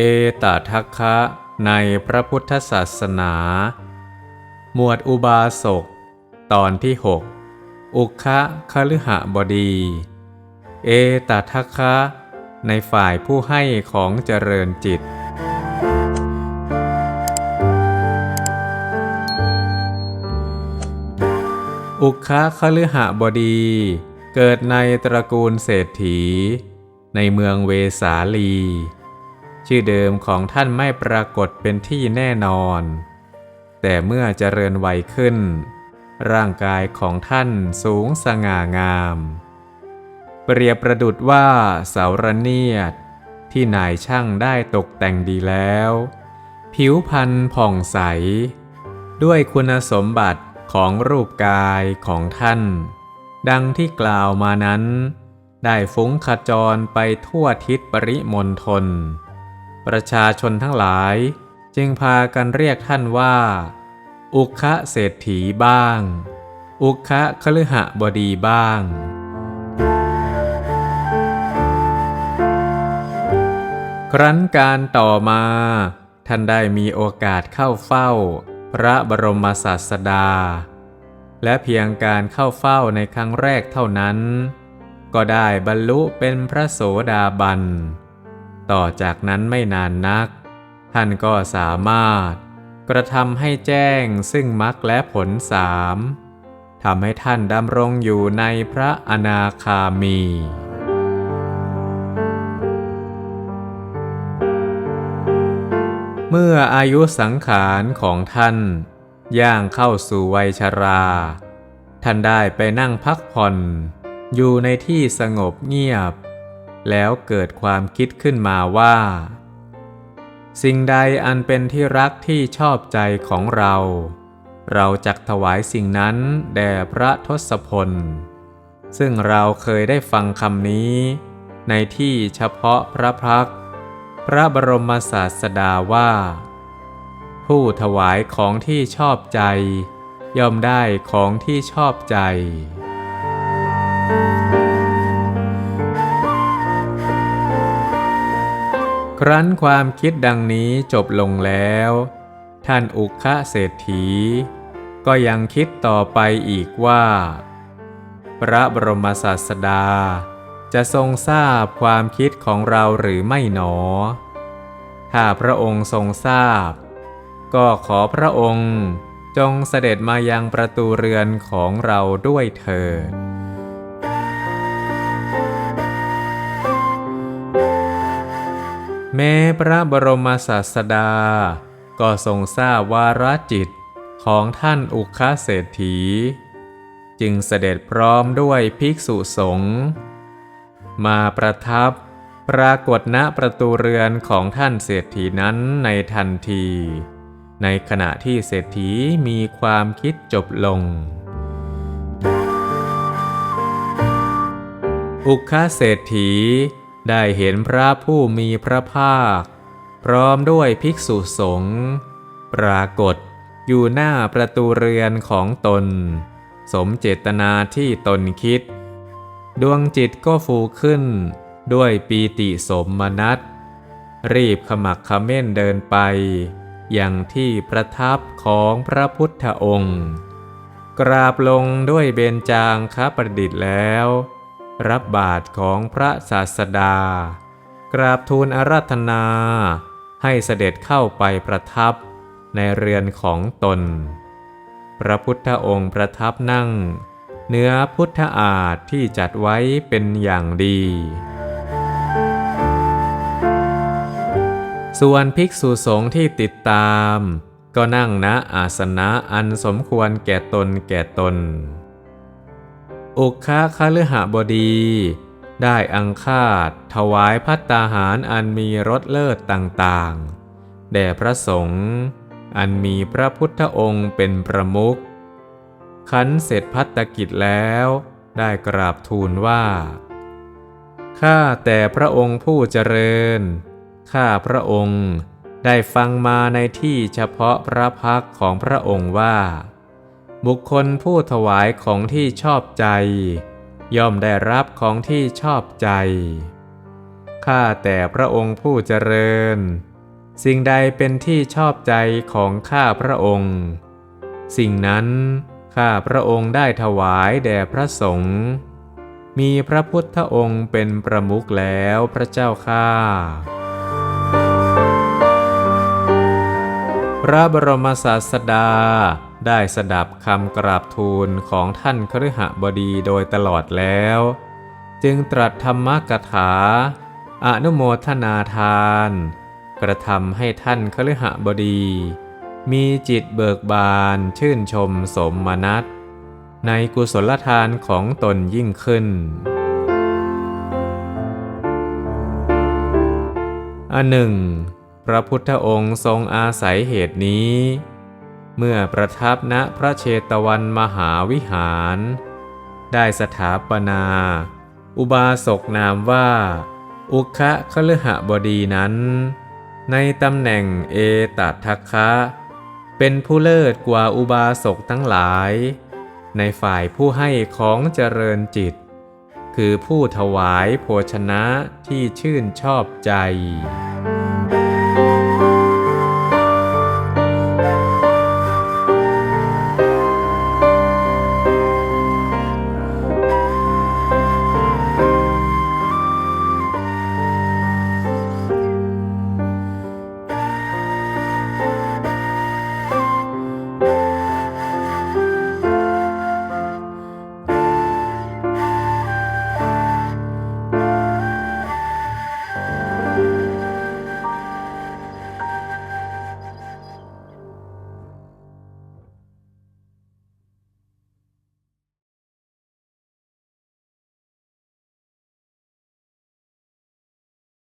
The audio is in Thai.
เอตทัคคะในพระพุทธศาสนา หมวดอุบาสก ตอนที่ 6 อุคะคฤหบดี เอตทัคคะในฝ่ายผู้ให้ของเจริญจิต อุคะคฤหบดี เกิดในตระกูลเศรษฐี ในเมืองเวสาลี ชื่อเดิมของท่านไม่ปรากฏเป็นที่แน่นอน แต่เมื่อเจริญวัยขึ้น ร่างกายของท่านสูงสง่างาม เปรียบประดุดว่าเสาระเนียด ที่นายช่างได้ตกแต่งดีแล้ว ผิวพรรณผ่องใส ด้วยคุณสมบัติของรูปกายของท่าน ดังที่กล่าวมานั้น ได้ฟุ้งขจรไปทั่วทิศปริมณฑล ประชาชนทั้งหลาย จึงพากันเรียกท่านว่า อุคะเศรษฐีบ้าง อุคะคฤหบดีบ้าง ครั้นการต่อมา ท่านได้มีโอกาสเข้าเฝ้า พระบรมศาสดา และเพียงการเข้าเฝ้าในครั้งแรกเท่านั้น ก็ได้บรรลุเป็นพระโสดาบัน ต่อจากนั้นไม่นานนัก ท่านก็สามารถ กระทำให้แจ้งซึ่งมรรคและผลสามทำให้ท่านดำรงอยู่ในพระอนาคามี เมื่ออายุสังขารของท่าน ย่างเข้าสู่วัยชรา ท่านได้ไปนั่งพักผ่อน อยู่ในที่สงบเงียบ แล้วเกิดความคิดขึ้นมาว่า สิ่งใดอันเป็นที่รักที่ชอบใจของเรา เราจักถวายสิ่งนั้นแด่พระทศพล ซึ่งเราเคยได้ฟังคำนี้ ในที่เฉพาะพระพัก พระบรมศาสดาว่า ผู้ถวายของที่ชอบใจ ย่อมได้ของที่ชอบใจ ครั้นความคิดดังนี้จบลงแล้ว ท่านอุคะเศรษฐี ก็ยังคิดต่อไปอีกว่า พระบรมศาสดา จะทรงทราบความคิดของเราหรือไม่หนอ ถ้าพระองค์ทรงทราบ ก็ขอพระองค์จงเสด็จมายังประตูเรือนของเราด้วยเถิด แม้พระบรมศาสดา ก็ทรงทราบวาระจิตของท่านอุคาเศรษฐี จึงเสด็จพร้อมด้วยภิกษุสงฆ์มาประทับปรากฏณประตูเรือนของท่านเศรษฐีนั้นในทันที ในขณะที่เศรษฐีมีความคิดจบลง อุคาเศรษฐี ได้เห็นพระผู้มีพระภาค พร้อมด้วยภิกษุสงฆ์ปรากฏอยู่หน้าประตูเรือนของตน สมเจตนาที่ตนคิด ดวงจิตก็ฟูขึ้นด้วยปีติสมนัตรีบขมักเขม้นเดินไป อย่างที่ประทับของพระพุทธองค์ กราบลงด้วยเบญจางคประดิษฐ์แล้ว รับบาทของพระศาสดา กราบทูลอาราธนา ให้เสด็จเข้าไปประทับในเรือนของตน พระพุทธองค์ประทับนั่ง เนื้อพุทธอาฏที่จัดไว้เป็นอย่างดี ส่วนภิกษุสงฆ์ที่ติดตาม ก็นั่งณอาสนะอันสมควรแก่ตนแก่ตน อุคาคฤหบดี ได้อังคาดถวายพัตตาหารอันมีรสเลิศต่างๆ แด่พระสงฆ์อันมีพระพุทธองค์เป็นประมุขขันเสร็จพัตกิจแล้ว ได้กราบทูลว่า ข้าแต่พระองค์ผู้เจริญ ข้าพระองค์ได้ฟังมาในที่เฉพาะพระพักของพระองค์ว่า บุคคลผู้ถวายของที่ชอบใจ ย่อมได้รับของที่ชอบใจ ข้าแต่พระองค์ผู้เจริญ สิ่งใดเป็นที่ชอบใจของข้าพระองค์ สิ่งนั้นข้าพระองค์ได้ถวายแด่พระสงฆ์มีพระพุทธองค์เป็นประมุขแล้วพระเจ้าข้าพระบรมศาสดา ได้สดับคำกราบทูลของท่านคฤหบดีโดยตลอดแล้ว จึงตรัสธรรมกถา อนุโมทนาทาน กระทำให้ท่านคฤหบดี มีจิตเบิกบานชื่นชมสมนัตในกุศลทานของตนยิ่งขึ้น อันหนึ่ง พระพุทธองค์ทรงอาศัยเหตุนี้ เมื่อประทับณพระเชตวันมหาวิหาร ได้สถาปนา อุบาสกนามว่า อุคะคฤหบดีนั้น ในตำแหน่งเอตัทัคคะ เป็นผู้เลิศกว่าอุบาสกทั้งหลาย ในฝ่ายผู้ให้ของเจริญจิต คือผู้ถวายโภชนะที่ชื่นชอบใจ